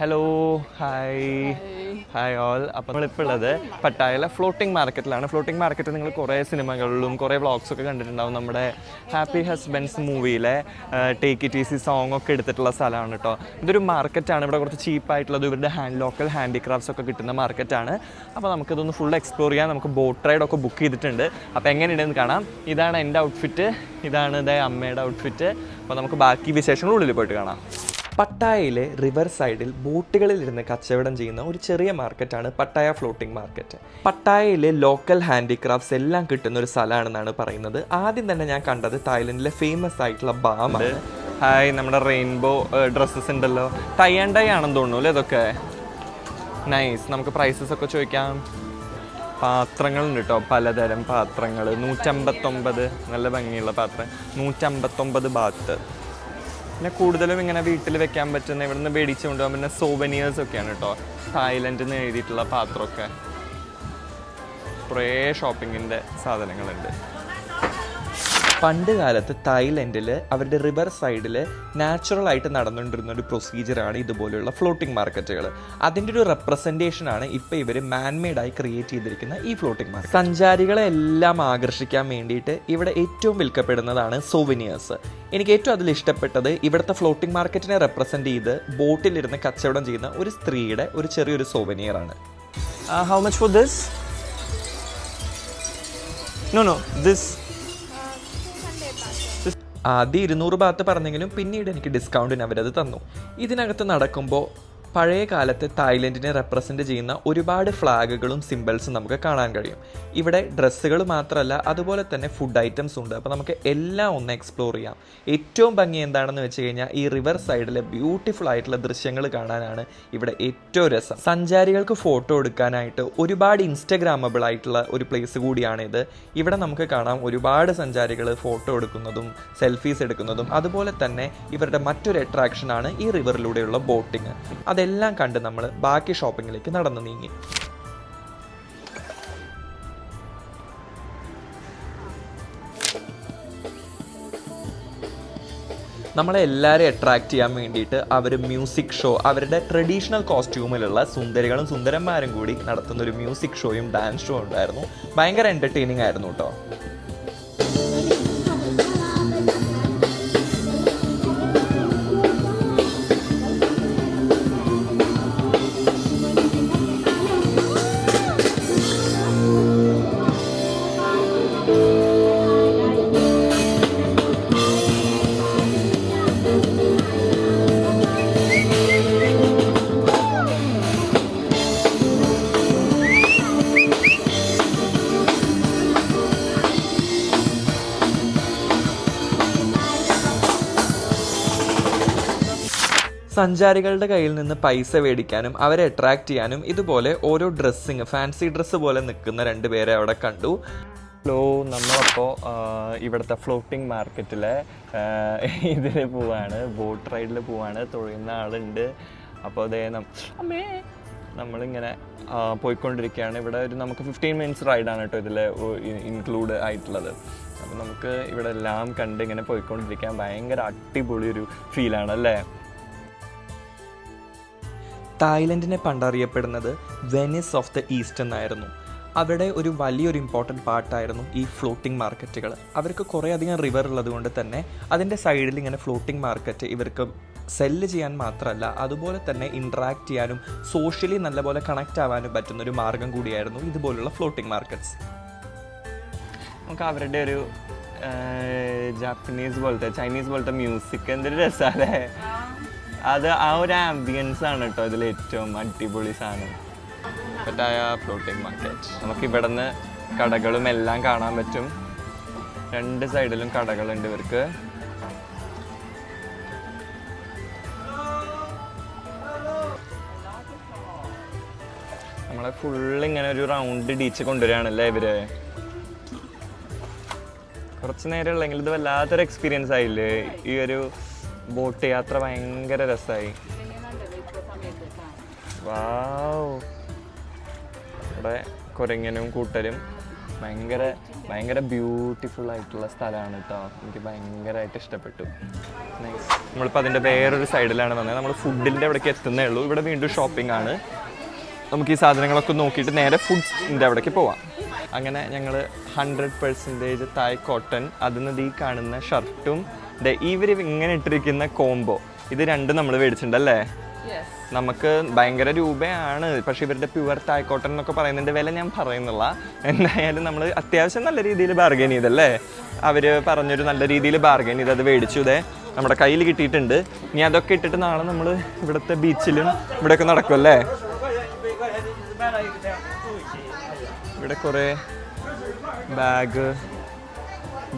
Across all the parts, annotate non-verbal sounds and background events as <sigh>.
Hello hi hi all അപ്പോൾ നമ്മളിപ്പോൾ ഉള്ളത് പട്ടായയിലെ ഫ്ലോട്ടിംഗ് മാർക്കറ്റിലാണ് ഫ്ലോട്ടിംഗ് മാർക്കറ്റ് നിങ്ങൾ കുറേ സിനിമകളിലും കുറേ വ്ളോഗ്സ് ഒക്കെ കണ്ടിട്ടുണ്ടാവും. നമ്മുടെ ഹാപ്പി ഹസ്ബൻഡ്സ് മൂവിയിലെ ടേക്ക് ഇറ്റ് ഈസി സോങ് ഒക്കെ എടുത്തിട്ടുള്ള സ്ഥലമാണ് കേട്ടോ ഇതൊരു മാർക്കറ്റാണ് ഇവിടെ കുറച്ച് ചീപ്പായിട്ടുള്ളത് ഇവരുടെ ഹാൻഡ് ലോക്കൽ ഹാൻഡിക്രാഫ്റ്റ്സ് ഒക്കെ കിട്ടുന്ന മാർക്കറ്റാണ് അപ്പോൾ നമുക്കിതൊന്ന് ഫുൾ എക്സ്പ്ലോർ ചെയ്യാം. നമുക്ക് ബോട്ട് റൈഡൊക്കെ ബുക്ക് ചെയ്തിട്ടുണ്ട്. അപ്പോൾ എങ്ങനെയുണ്ടെന്ന് കാണാം. ഇതാണ് എന്റെ ഔട്ട്ഫിറ്റ് ഇതാണ് ഇതേ അമ്മയുടെ ഔട്ട്ഫിറ്റ് അപ്പോൾ നമുക്ക് ബാക്കി വിശേഷങ്ങൾ ഉള്ളിൽ പോയിട്ട് കാണാം. പട്ടായയിലെ റിവർ സൈഡിൽ ബോട്ടുകളിൽ ഇരുന്ന് കച്ചവടം ചെയ്യുന്ന ഒരു ചെറിയ മാർക്കറ്റാണ് പട്ടായ ഫ്ലോട്ടിംഗ് മാർക്കറ്റ് പട്ടായയിലെ ലോക്കൽ ഹാൻഡിക്രാഫ്റ്റ്സ് എല്ലാം കിട്ടുന്ന ഒരു സ്ഥലമാണെന്നാണ് പറയുന്നത്. ആദ്യം തന്നെ ഞാൻ കണ്ടത് തായ്ലൻഡിലെ ഫേമസ് ആയിട്ടുള്ള ബാമാണ് ഹായ് നമ്മുടെ റെയിൻബോ ഡ്രസ്സസ് ഉണ്ടല്ലോ. ടൈ ആൻഡ് ടൈ ആണെന്ന് തോന്നുന്നു അല്ലേ ഇതൊക്കെ? നൈസ് നമുക്ക് പ്രൈസസ് ഒക്കെ ചോദിക്കാം. പാത്രങ്ങളുണ്ട് കേട്ടോ പലതരം പാത്രങ്ങൾ നൂറ്റമ്പത്തൊമ്പത്. നല്ല ഭംഗിയുള്ള പാത്രം. നൂറ്റമ്പത്തൊമ്പത് ബാത്ത് പിന്നെ കൂടുതലും ഇങ്ങനെ വീട്ടിൽ വെക്കാൻ പറ്റുന്ന ഇവിടുന്ന് മേടിച്ച് കൊണ്ടുപോകാൻ പറ്റുന്ന സോവനിയേഴ്സ് ഒക്കെയാണ് കേട്ടോ തായ്ലൻഡിൽ നിന്ന് എഴുതിയിട്ടുള്ള പാത്രമൊക്കെ. കുറേ ഷോപ്പിങ്ങിന്റെ സാധനങ്ങളുണ്ട്. പണ്ട് കാലത്ത് തായ്ലൻഡിൽ അവരുടെ റിവർ സൈഡിൽ നാച്ചുറൽ ആയിട്ട് നടന്നുകൊണ്ടിരുന്ന ഒരു പ്രൊസീജിയറാണ് ഇതുപോലെയുള്ള ഫ്ലോട്ടിംഗ് മാർക്കറ്റുകൾ അതിന്റെ ഒരു റെപ്രസെന്റേഷനാണ് ഇപ്പോൾ ഇവർ മാൻമെയ്ഡായി ക്രിയേറ്റ് ചെയ്തിരിക്കുന്ന ഈ ഫ്ലോട്ടിംഗ് മാർക്കറ്റ് സഞ്ചാരികളെ എല്ലാം ആകർഷിക്കാൻ വേണ്ടിയിട്ട് ഇവിടെ ഏറ്റവും വിൽക്കപ്പെടുന്നതാണ് സോവിനിയേഴ്സ് എനിക്ക് ഏറ്റവും അതിൽ ഇഷ്ടപ്പെട്ടത് ഇവിടുത്തെ ഫ്ലോട്ടിംഗ് മാർക്കറ്റിനെ റെപ്രസെന്റ് ചെയ്ത് ബോട്ടിലിരുന്ന് കച്ചവടം ചെയ്യുന്ന ഒരു സ്ത്രീയുടെ ഒരു ചെറിയൊരു സോവനിയറാണ് how much for this no no this ആദ്യം ഇരുന്നൂറ് ഭാഗത്ത് പറഞ്ഞെങ്കിലും പിന്നീട് എനിക്ക് ഡിസ്കൗണ്ടിന് അവരത് തന്നു. ഇതിനകത്ത് നടക്കുമ്പോൾ പഴയ കാലത്തെ തായ്ലൻഡിനെ റെപ്രസെന്റ് ചെയ്യുന്ന ഒരുപാട് ഫ്ലാഗുകളും സിമ്പിൾസും നമുക്ക് കാണാൻ കഴിയും. ഇവിടെ ഡ്രസ്സുകൾ മാത്രമല്ല അതുപോലെ തന്നെ ഫുഡ് ഐറ്റംസ് ഉണ്ട്. അപ്പോൾ നമുക്ക് എല്ലാം ഒന്ന് എക്സ്പ്ലോർ ചെയ്യാം. ഏറ്റവും ഭംഗി എന്താണെന്ന് വെച്ച് കഴിഞ്ഞാൽ ഈ റിവർ സൈഡിലെ ബ്യൂട്ടിഫുൾ ആയിട്ടുള്ള ദൃശ്യങ്ങൾ കാണാനാണ് ഇവിടെ ഏറ്റവും രസം. സഞ്ചാരികൾക്ക് ഫോട്ടോ എടുക്കാനായിട്ട് ഒരുപാട് ഇൻസ്റ്റഗ്രാമബിൾ ആയിട്ടുള്ള ഒരു പ്ലേസ് കൂടിയാണ് ഇത് ഇവിടെ നമുക്ക് കാണാം ഒരുപാട് സഞ്ചാരികൾ ഫോട്ടോ എടുക്കുന്നതും സെൽഫീസ് എടുക്കുന്നതും. അതുപോലെ തന്നെ ഇവരുടെ മറ്റൊരു അട്രാക്ഷനാണ് ഈ റിവറിലൂടെയുള്ള ബോട്ടിങ് അതെല്ലാം കണ്ട് നമ്മൾ ബാക്കി ഷോപ്പിങ്ങിലേക്ക് നടന്നു നീങ്ങി. നമ്മളെ എല്ലാവരെയും അട്രാക്ട് ചെയ്യാൻ വേണ്ടിയിട്ട് അവർ മ്യൂസിക് ഷോ അവരുടെ ട്രഡീഷണൽ കോസ്റ്റ്യൂമിലുള്ള സുന്ദരികളും സുന്ദരന്മാരും കൂടി നടത്തുന്ന ഒരു മ്യൂസിക് ഷോയും ഡാൻസ് ഷോ ഉണ്ടായിരുന്നു. ഭയങ്കര എന്റർടൈനിങ് ആയിരുന്നു കേട്ടോ സഞ്ചാരികളുടെ കയ്യിൽ നിന്ന് പൈസ മേടിക്കാനും അവരെ അട്രാക്ട് ചെയ്യാനും ഇതുപോലെ ഓരോ ഡ്രസ്സിങ് ഫാൻസി ഡ്രസ്സ് പോലെ നിൽക്കുന്ന രണ്ടുപേരെ അവിടെ കണ്ടു. ഹലോ നമ്മളപ്പോൾ ഇവിടുത്തെ ഫ്ലോട്ടിംഗ് മാർക്കറ്റിലെ ഇതിൽ പോവാണ് ബോട്ട് റൈഡിൽ പോവാണ് തൊഴുന്ന ആളുണ്ട്. അപ്പോൾ അതേ അമ്മേ നമ്മളിങ്ങനെ പോയിക്കൊണ്ടിരിക്കുകയാണ്. ഇവിടെ ഒരു നമുക്ക് ഫിഫ്റ്റീൻ മിനിറ്റ്സ് റൈഡാണ് കേട്ടോ ഇതിൽ ഇൻക്ലൂഡ് ആയിട്ടുള്ളത്. അപ്പോൾ നമുക്ക് ഇവിടെ എല്ലാം കണ്ട് ഇങ്ങനെ പോയിക്കൊണ്ടിരിക്കാൻ ഭയങ്കര അടിപൊളി ഒരു ഫീലാണ് അല്ലേ തായ്ലൻഡിനെ പണ്ടറിയപ്പെടുന്നത് വെനിസ് ഓഫ് ദ ഈസ്റ്റ് എന്നായിരുന്നു. അവിടെ ഒരു വലിയൊരു ഇമ്പോർട്ടന്റ് പാർട്ടായിരുന്നു ഈ ഫ്ലോട്ടിംഗ് മാർക്കറ്റുകൾ അവർക്ക് കുറേ അധികം റിവർ ഉള്ളത് കൊണ്ട് തന്നെ അതിന്റെ സൈഡിൽ ഇങ്ങനെ ഫ്ലോട്ടിംഗ് മാർക്കറ്റ് ഇവർക്ക് സെല്ല് ചെയ്യാൻ മാത്രമല്ല അതുപോലെ തന്നെ ഇൻട്രാക്ട് ചെയ്യാനും സോഷ്യലി നല്ലപോലെ കണക്റ്റ് ആവാനും പറ്റുന്ന ഒരു മാർഗം കൂടിയായിരുന്നു ഇതുപോലുള്ള ഫ്ലോട്ടിംഗ് മാർക്കറ്റ്സ് നമുക്ക് അവരുടെ ഒരു ജാപ്പനീസ് പോലത്തെ ചൈനീസ് പോലത്തെ മ്യൂസിക് എന്തൊരു രസമല്ലേ അത് ആ ഒരു ആംബിയൻസ് ആണ് കേട്ടോ ഇതിൽ ഏറ്റവും അടിപൊളി സാധനം. പറ്റായ ഫ്ലോട്ടിംഗ് മാർക്കറ്റ് നമുക്ക് ഇവിടെ നിന്ന് കടകളും എല്ലാം കാണാൻ പറ്റും. രണ്ട് സൈഡിലും കടകളുണ്ട് ഇവർക്ക്. നമ്മളെ ഫുള്ള് ഇങ്ങനെ ഒരു റൗണ്ട് ഡീച്ച് കൊണ്ടുവരികയാണല്ലേ ഇവർ? കുറച്ച് നേരം ഉള്ളെങ്കിൽ ഇത് വല്ലാത്തൊരു എക്സ്പീരിയൻസ് ആയില്ലേ? ഈ ഒരു ബോട്ട് യാത്ര ഭയങ്കര രസമായി വാവ്. ഇവിടെ കുരങ്ങനും കൂട്ടരും. ഭയങ്കര ഭയങ്കര ബ്യൂട്ടിഫുൾ ആയിട്ടുള്ള സ്ഥലമാണ് കേട്ടോ എനിക്ക് ഭയങ്കരമായിട്ട് ഇഷ്ടപ്പെട്ടു. നമ്മളിപ്പോൾ അതിന്റെ വേറൊരു സൈഡിലാണ് വന്നത്. നമ്മൾ ഫുഡിന്റെ അവിടേക്ക് എത്തുന്നേ ഉള്ളൂ. ഇവിടെ വീണ്ടും ഷോപ്പിംഗ് ആണ്. നമുക്ക് ഈ സാധനങ്ങളൊക്കെ നോക്കിയിട്ട് നേരെ ഫുഡ്സിന്റെ അവിടേക്ക് പോവാം. അങ്ങനെ ഞങ്ങൾ ഹൺഡ്രഡ് പെർസെന്റേജ് തായ് കോട്ടൺ അതിൽ നിന്ന് ഈ കാണുന്ന ഷർട്ടും ഇവർ ഇങ്ങനെ ഇട്ടിരിക്കുന്ന കോംബോ ഇത് രണ്ടും നമ്മൾ മേടിച്ചിട്ടുണ്ടല്ലേ? നമുക്ക് ഭയങ്കര രൂപയാണ്. പക്ഷെ ഇവരുടെ പ്യുവർ തായ്ക്കോട്ടൻ എന്നൊക്കെ പറയുന്നതിന്റെ വില ഞാൻ പറയുന്നില്ല. എന്തായാലും നമ്മൾ അത്യാവശ്യം നല്ല രീതിയിൽ ബാർഗൈൻ ചെയ്തല്ലേ? അവർ പറഞ്ഞൊരു നല്ല രീതിയിൽ ബാർഗൈൻ ചെയ്ത് അത് മേടിച്ചു ഇതേ നമ്മുടെ കയ്യിൽ കിട്ടിയിട്ടുണ്ട്. ഇനി അതൊക്കെ ഇട്ടിട്ട് നാളെ നമ്മൾ ഇവിടുത്തെ ബീച്ചിലും ഇവിടെയൊക്കെ നടക്കുമല്ലേ ഇവിടെ കുറേ ബാഗ്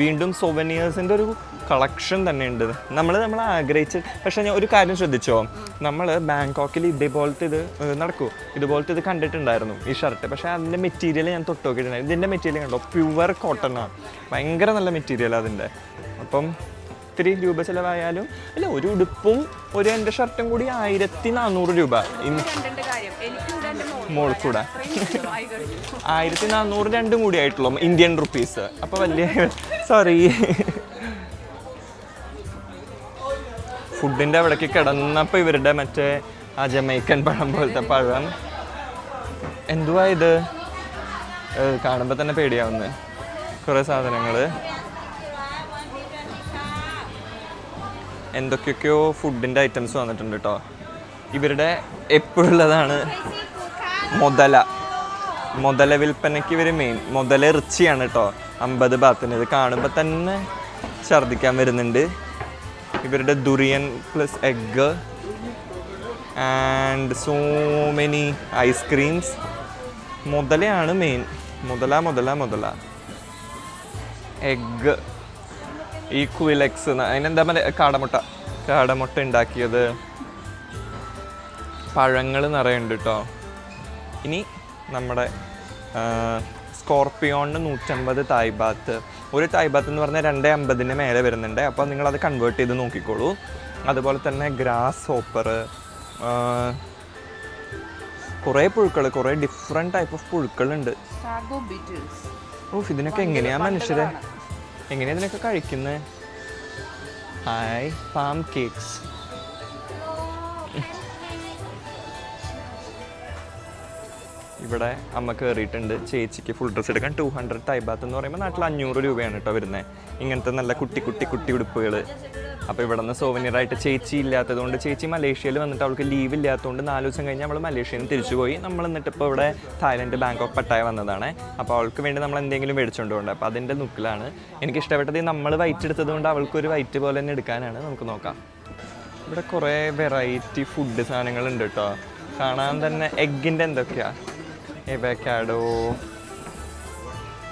വീണ്ടും സൊവനിയേഴ്സിന്റെ ഒരു കളക്ഷൻ തന്നെ ഉണ്ട് നമ്മൾ നമ്മൾ ആഗ്രഹിച്ച് പക്ഷേ ഞാൻ ഒരു കാര്യം ശ്രദ്ധിച്ചോ? നമ്മൾ ബാങ്കോക്കിൽ ഇതേപോലത്തെ ഇത് നടക്കൂ. ഇതുപോലത്തെ ഇത് കണ്ടിട്ടുണ്ടായിരുന്നു ഈ ഷർട്ട്. പക്ഷേ അതിന്റെ മെറ്റീരിയൽ ഞാൻ തൊട്ട് നോക്കിയിട്ടുണ്ടായിരുന്നു ഇതിന്റെ മെറ്റീരിയൽ കണ്ടോ? പ്യുവർ കോട്ടൺ ആണ്. ഭയങ്കര നല്ല മെറ്റീരിയൽ അതിന്റെ. അപ്പം ഇത്തിരി രൂപ ചിലവായാലും അല്ല ഒരു ഉടുപ്പും ഒരു എന്റെ ഷർട്ടും കൂടി ആയിരത്തി നാനൂറ് രൂപ മോൾക്കൂടെ. ആയിരത്തി നാനൂറ് രണ്ടും കൂടി ആയിട്ടുള്ളൂ. ഇന്ത്യൻ റുപ്പീസ് അപ്പൊ വലിയ സോറി ഫുഡിന്റെ അവിടേക്ക് കിടന്നപ്പോൾ ഇവരുടെ മറ്റേ ആ ജമൈക്കൻ പഴം പോലത്തെ പഴം. എന്തുവാ ഇത്? കാണുമ്പോൾ കാണുമ്പോ തന്നെ പേടിയാവുന്നത് കുറേ സാധനങ്ങൾ. എന്തൊക്കെയൊക്കെയോ ഫുഡിന്റെ ഐറ്റംസ് വന്നിട്ടുണ്ട് കേട്ടോ ഇവരുടെ എപ്പോഴുള്ളതാണ് മുതല. മുതല വിൽപ്പനയ്ക്ക് ഇവർ മെയിൻ മുതല ഇറച്ചിയാണ് കേട്ടോ അമ്പത് ബാത്തിന് ഇത് കാണുമ്പോൾ തന്നെ ഛർദ്ദിക്കാൻ വരുന്നുണ്ട്. ഇവരുടെ durian plus egg and so many ice creams മുതലയാണ് main മുതല മുതല മുതല. എഗ്ഗ് ഈ ക്വിലെക്സ് അതിനെന്താ പറയുക കാടമുട്ട? കാടമുട്ട ഉണ്ടാക്കിയത് പഴങ്ങൾ നിറയുണ്ട് കേട്ടോ ഇനി നമ്മുടെ സ്കോർപ്പിയോണിന് നൂറ്റമ്പത് തായ്ബാത്ത് ഒരു തായ്ബാത്ത് എന്ന് പറഞ്ഞാൽ രണ്ട് അമ്പതിന് മേലെ വരുന്നുണ്ട്. അപ്പോൾ നിങ്ങളത് കൺവേർട്ട് ചെയ്ത് നോക്കിക്കോളൂ. അതുപോലെ തന്നെ ഗ്രാസ് ഹോപ്പർ കുറേ പുഴുക്കൾ കുറേ ഡിഫറെന്റ് ടൈപ്പ് ഓഫ് പുഴുക്കളുണ്ട്. ഓ ഓഫ് ഇതിനൊക്കെ എങ്ങനെയാ മനുഷ്യരെ? എങ്ങനെയാ ഇതിനൊക്കെ കഴിക്കുന്നത് ഹായ് പാം കേക്ക്സ് ഇവിടെ അമ്മ കയറിയിട്ടുണ്ട് ചേച്ചിക്ക് ഫുൾ ഡ്രസ്സ് എടുക്കാൻ ടു ഹൺഡ്രഡ് തൈബാത്ത് എന്ന് പറയുമ്പോൾ നാട്ടിൽ അഞ്ഞൂറ് രൂപയാണ് കേട്ടോ വരുന്നത് ഇങ്ങനത്തെ നല്ല കുട്ടി കുട്ടി കുട്ടി ഉടുപ്പുകൾ അപ്പോൾ ഇവിടെ നിന്ന് സോവനിയറായിട്ട് ചേച്ചി ഇല്ലാത്തതുകൊണ്ട് ചേച്ചി മലേഷ്യയിൽ വന്നിട്ട് അവൾക്ക് ലീവ് ഇല്ലാത്തതുകൊണ്ട് നാല് ദിവസം കഴിഞ്ഞ് നമ്മൾ മലേഷ്യയിൽ നിന്ന് തിരിച്ചു പോയി. നമ്മൾ എന്നിട്ട് ഇപ്പോൾ ഇവിടെ തായ്ലൻഡ് ബാങ്കോക്ക് പട്ടായ വന്നതാണ്. അപ്പോൾ അവൾക്ക് വേണ്ടി നമ്മൾ എന്തെങ്കിലും മേടിച്ചുകൊണ്ട് അപ്പോൾ അതിന്റെ നുക്കിലാണ്. എനിക്ക് ഇഷ്ടപ്പെട്ടത് നമ്മൾ വൈറ്റ് എടുത്തതുകൊണ്ട് അവൾക്കൊരു വൈറ്റ് പോലെ തന്നെ എടുക്കാനാണ്. നമുക്ക് നോക്കാം. ഇവിടെ കുറേ വെറൈറ്റി ഫുഡ് സാധനങ്ങളുണ്ട് കേട്ടോ കാണാൻ തന്നെ എഗ്ഗിന്റെ എന്തൊക്കെയാ? എവക്കാഡോ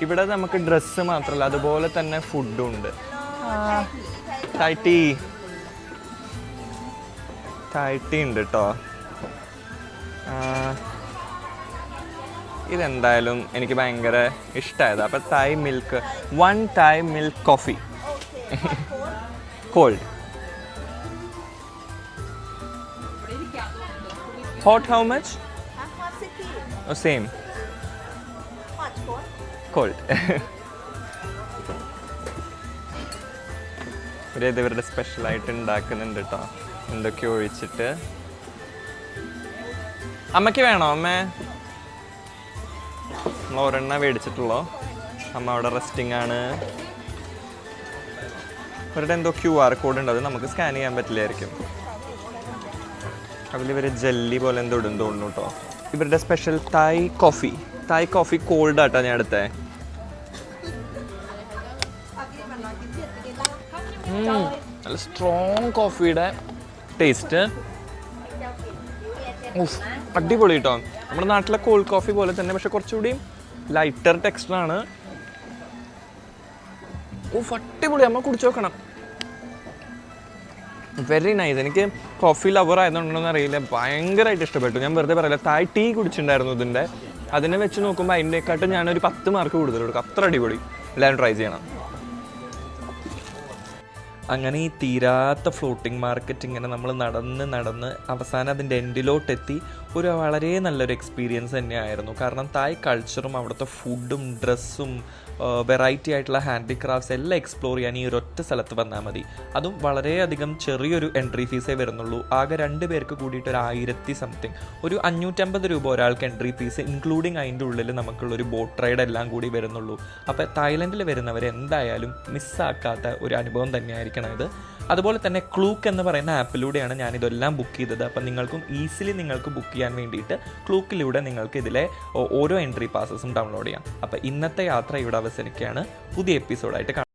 ഇവിടെ നമുക്ക് ഡ്രസ്സ് മാത്രമല്ല അതുപോലെ തന്നെ ഫുഡും ഉണ്ട്. ടൈറ്റി ഉണ്ട് കേട്ടോ ഇതെന്തായാലും എനിക്ക് ഭയങ്കര ഇഷ്ടമായത് അപ്പം Thai milk one Thai milk coffee cold hot how much? Oh, same. Cold. <laughs> ഇവരേത് ഇവരുടെ സ്പെഷ്യലായിട്ട് ഉണ്ടാക്കുന്നുണ്ട് കേട്ടോ എന്തൊക്കെയോ ഒഴിച്ചിട്ട്. അമ്മയ്ക്ക് വേണോ അമ്മേ? നമ്മൾ ഒരെണ്ണ മേടിച്ചിട്ടുള്ളോ? അമ്മ അവിടെ റെസ്റ്റിംഗ് ആണ്. ഇവരുടെ എന്തോ ക്യു ആർ കോഡ് ഉണ്ട് അത് നമുക്ക് സ്കാൻ ചെയ്യാൻ പറ്റില്ലായിരിക്കും. അതിൽ ഇവർ ജെല്ലി പോലെ എന്തോ ഇടുന്നു തോന്നുന്നു കേട്ടോ ഇവരുടെ special Thai coffee Thai coffee cold ആട്ടാ ഞാൻ എടുത്തേ. ഉം, നല്ല സ്ട്രോങ് കോഫിയുടെ ടേസ്റ്റ് അടിപൊളി കേട്ടോ നമ്മുടെ നാട്ടിലെ കോൾഡ് കോഫി പോലെ തന്നെ പക്ഷെ കുറച്ചുകൂടി ലൈറ്റർ ടെക്സ്റ്റർ ആണ്. ഓഫ് അടിപൊളി. നമ്മൾ കുടിച്ചു നോക്കണം. വെരി നൈസ് എനിക്ക് കോഫി ലവർ ആയതുകൊണ്ടോന്ന് അറിയില്ല. ഭയങ്കരമായിട്ട് ഇഷ്ടപ്പെട്ടു. ഞാൻ വെറുതെ പറയില്ല തായ് ടീ കുടിച്ചിട്ടുണ്ടായിരുന്നു ഇതിന്റെ. അതിനെ വെച്ച് നോക്കുമ്പോൾ അതിന്റെക്കാട്ടും ഞാനൊരു പത്ത് മാർക്ക് കൂടുതൽ കൊടുക്കും. അത്ര അടിപൊളി. എല്ലാവരും ട്രൈ ചെയ്യണം. അങ്ങനെ ഈ തീരാത്ത ഫ്ലോട്ടിംഗ് മാർക്കറ്റ് ഇങ്ങനെ നമ്മൾ നടന്ന് നടന്ന് അവസാനം അതിന്റെ എൻഡിലോട്ടെത്തി ഒരു വളരെ നല്ലൊരു എക്സ്പീരിയൻസ് തന്നെയായിരുന്നു. കാരണം തായ് കൾച്ചറും അവിടുത്തെ ഫുഡും ഡ്രസ്സും വെറൈറ്റി ആയിട്ടുള്ള ഹാൻഡിക്രാഫ്റ്റ്സ് എല്ലാം എക്സ്പ്ലോർ ചെയ്യാൻ ഈ ഒരൊറ്റ സ്ഥലത്ത് വന്നാൽ മതി. അതും വളരെയധികം ചെറിയൊരു എൻട്രി ഫീസേ വരുന്നുള്ളൂ. ആകെ രണ്ട് പേർക്ക് കൂടിയിട്ട് ഒരു ആയിരത്തി സംതിങ് ഒരു അഞ്ഞൂറ്റമ്പത് രൂപ ഒരാൾക്ക് എൻട്രി ഫീസ് ഇൻക്ലൂഡിങ് അതിന്റെ ഉള്ളിൽ നമുക്കുള്ളൊരു ബോട്ട് റൈഡ് എല്ലാം കൂടി വരുന്നുള്ളൂ. അപ്പോൾ തായ്ലൻഡിൽ വരുന്നവർ എന്തായാലും മിസ്സാക്കാത്ത ഒരു അനുഭവം തന്നെയായിരിക്കണം ഇത്. അതുപോലെ തന്നെ ക്ലൂക്ക് എന്ന് പറയുന്ന ആപ്പിലൂടെയാണ് ഞാൻ ഇതെല്ലാം ബുക്ക് ചെയ്തത്. അപ്പം നിങ്ങൾക്കും ഈസിലി നിങ്ങൾക്ക് ബുക്ക് ചെയ്യാൻ വേണ്ടിയിട്ട് ക്ലൂക്കിലൂടെ നിങ്ങൾക്ക് ഇതിലെ ഓരോ എൻട്രി പാസസും ഡൗൺലോഡ് ചെയ്യാം. അപ്പം ഇന്നത്തെ യാത്ര ഇവിടെ അവസാനിക്കുകയാണ്. പുതിയ എപ്പിസോഡായിട്ട് കാണാം.